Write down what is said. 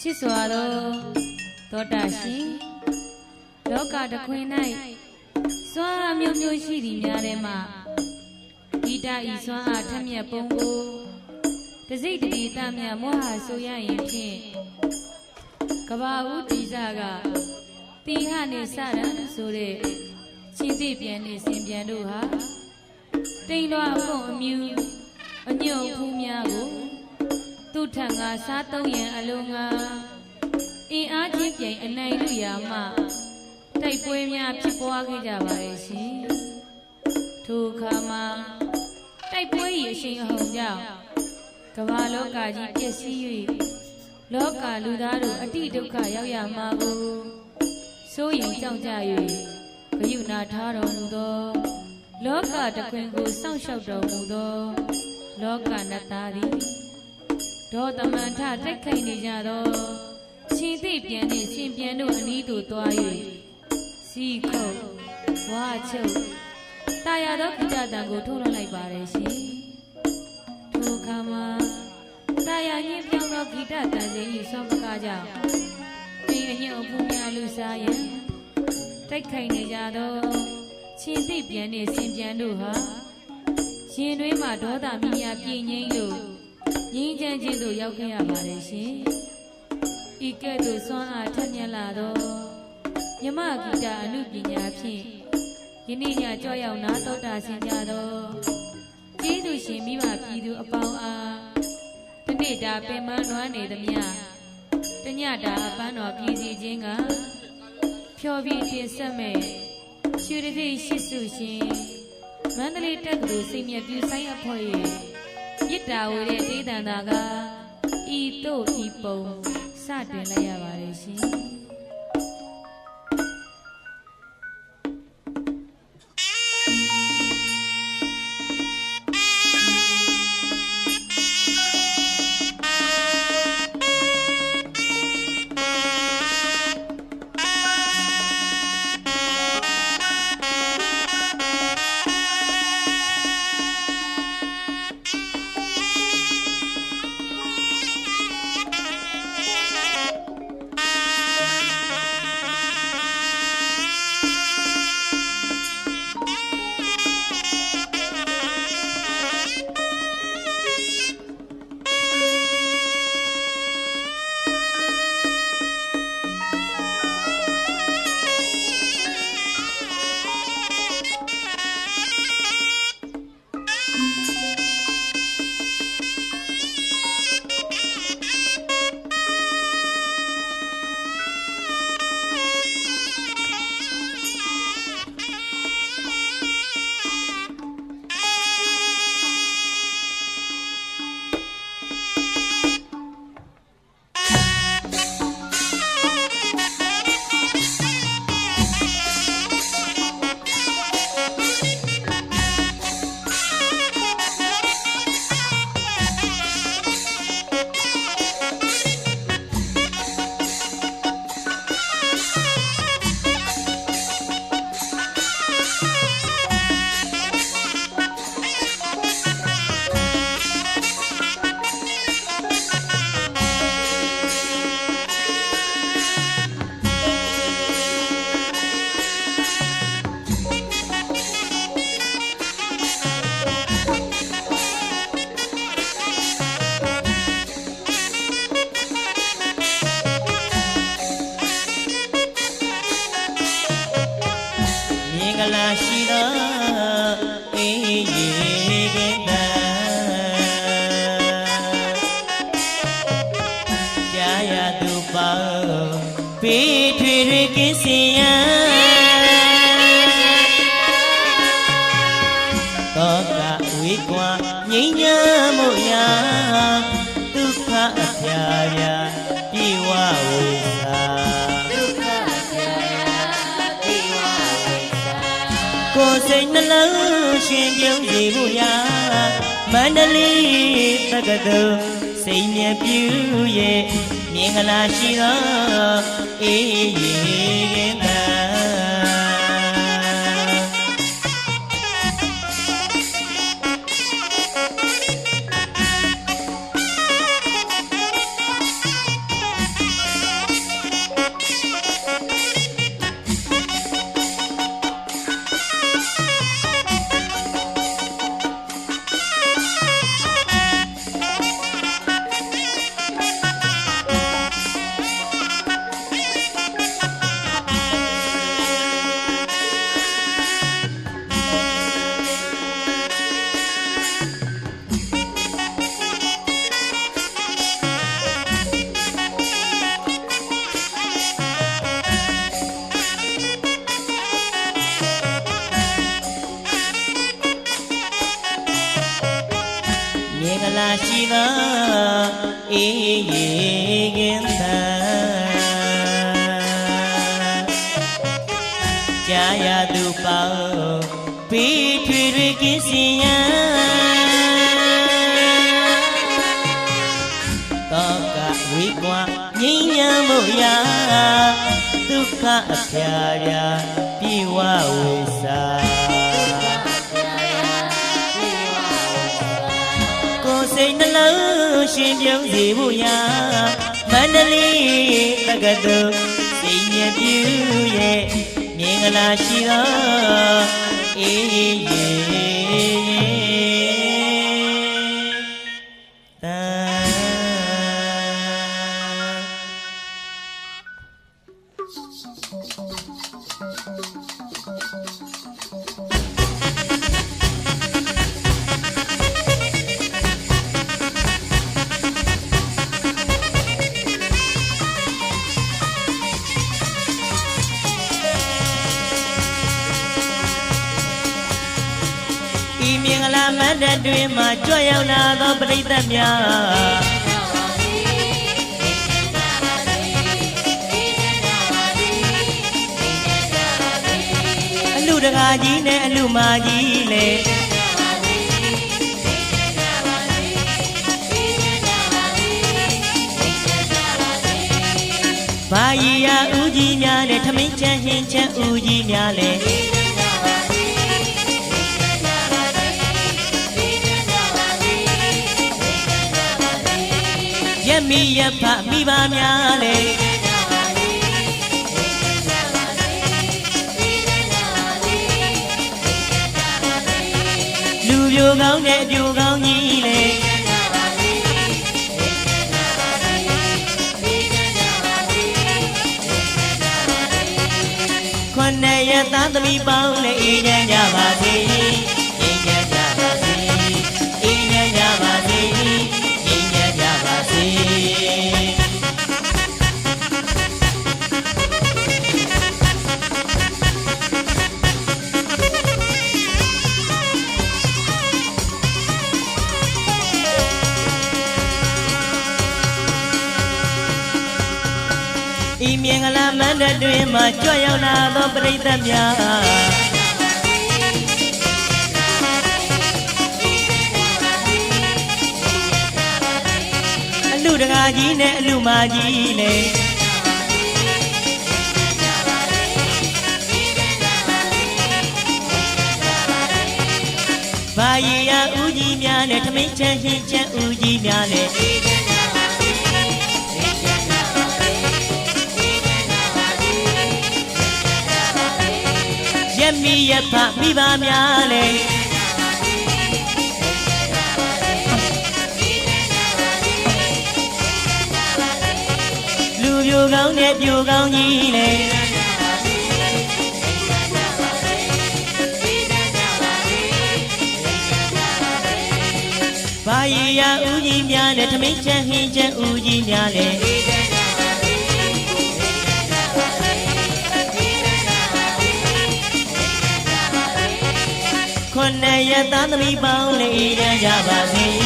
ချစ်စွာသောသောတာရှင်လောကတစ်ခွင်၌စွမ်းအားမျိုးမျိုးရှိသည်များထဲမှဂီတဤစွမ်းအားထက်မြက်ပုံကိုတစိတ်တည်းတမြတ်မောဟဆိုရရင်ဖြင့်ကဘာဦးတိစကတိဟနေစရံဆိုတဲ့ချင်းသိပြန်နေစင်ပြန်တို့ဟာတိမ်တော်အကုန်အမြူအညွန့်ဖူးများကို သူထံကစားသုံးရန်အလုံးငါအင်းအားချင်းပြိုင်အနိုင်လူရာမှတိုက်ပွဲများဖြစ်ပွားခဲ့ကြပါရဲ့ရှင်ထိုအခါမှာတိုက်ပွဲ၏အရှိန်အဟုန်ကြောင့်ကမ္ဘာလောကကြီးပျက်စီး၍လောကလူသားတို့အတိဒုက္ခရောက်ရမှာကိုစိုးရင်ကြောက်ကြ၍ဂယုဏထားတော်မူသော လောကတခွင်ကိုစောင့်ရှောက်တော်မူသော လောကနတ်သားသည် ဒေါသမန်ထတက်ခိုင်နေကြတော့ချင်းသိပြန်နေရှင်ပြန်တို့အနီးသို့သွား၍စီခုတ်ဝါချုပ်တာယာသောကိတတံကိုထိုးလွှတ်လိုက်ပါတယ်ရှင်ထိုအခါမှာတာယာညင်းပြောင်းသောဂီတတန်စင်၏ဆောင်းပကားကြောင့်ပင်အညွန့်အဖူးများလူစားရန်တိုက်ခိုင်နေကြတော့ချင်းသိပြန်နေရှင်ပြန်တို့ဟာရင်တွင်းမှာဒေါသမီးများပြင်းငိမ့်လို့ ငင်းချမ်းခြင်းသို့ရောက်ခဲ့ရပါတယ်ရှင်။ဤကဲ့သို့စွမ်းအားထက်မြက်လာသောမြမဂီတအမှုပညာဖြင့်ယနေ့ညကြောက်ရောက်နာတော်တာဆင်ကြသောကျေးဇူးရှင်မိဘပြည်သူအပေါင်းအားတနေ့တာပင်မနွမ်းနေသမျှတညတာအပန်းတော်ပြည်စီခြင်းကဖြောပြီးတင်ဆက်မဲ့ရှုရတိရှိစုရှင်မန္တလေးတက္ကသိုလ်စိတ်မြတ်ပြူဆိုင်အဖွဲ့ရဲ့ မေတ္တာဝေတဲ့တေးတန်တာကဤတို့ဤပုံစတင်လိုက်ရပါတယ်ရှင် ကြာရသူပေါင်းပေးထွေတွေကင်းစင်ရန်တောကဝေကွာငိမ့်ညမို့ရာဒုက္ခအဖျားပြပြေဝဝေစာဒုက္ခဆရာတိဝဝိသကိုယ်စိတ်နှလုံးရှင်ပြုံးစီဖို့ရာမန္တလေးတက္ကသိုလ်စိတ်မြပြူရဲ့ မင်္ဂလာရှိသောအေးရေက သောအေးရေကင်းသာကြာရသူပေါင်းပြီးထွေတွေကင်းစင်ရန်တော့ကဝေကွာငြိမ်းချမ်းမှုရာဒုက္ခအဖျားရာပြေဝဝေစာ ရှင်ပြုံးစေဖို့ရာမန္တလေးတက္ကသိုလ်စိတ်မြပြူရဲ့မင်္ဂလာရှိသောအေးရေ င်္ဂလာမန္တတွင်မှကြွရောက်လာသောပရိသတ်များအလူတကာကြီးနဲ့အလူမာကြီးလေဘာရီယာဦးကြီးများနဲ့ထမင်းချမ်းဟင်းချမ်းဦးကြီးများလေ မီရက်ဖမိပါများလေလူပြိုကောင်းတဲ့ပြိုကောင်းကြီးလေခွန်နဲ့ရသားသမီးပေါင်းနဲ့အေးချမ်းကြပါစေ ဤမင်္ဂလာမန္တတွင်မှကြွရောက်လာသောပရိသတ်များအလူတကာကြီးနဲ့အလူမာကြီးလေဘာရီယာဦးကြီးများနဲ့ထမင်းချမ်းဟင်းချမ်းဦးကြီးများလေ ရက်မီရက်ဖမိပါများလေလူပြိုကောင်းတဲ့ပြိုကောင်းကြီးလေဘာရီယာဦးကြီးများနဲ့ထမင်းချမ်းဟင်းချမ်းဦးကြီးများလေ န်နဲ့ရသားသမီးပေါင်းလေးရန်ကြပါစေအိမ်ကြကြ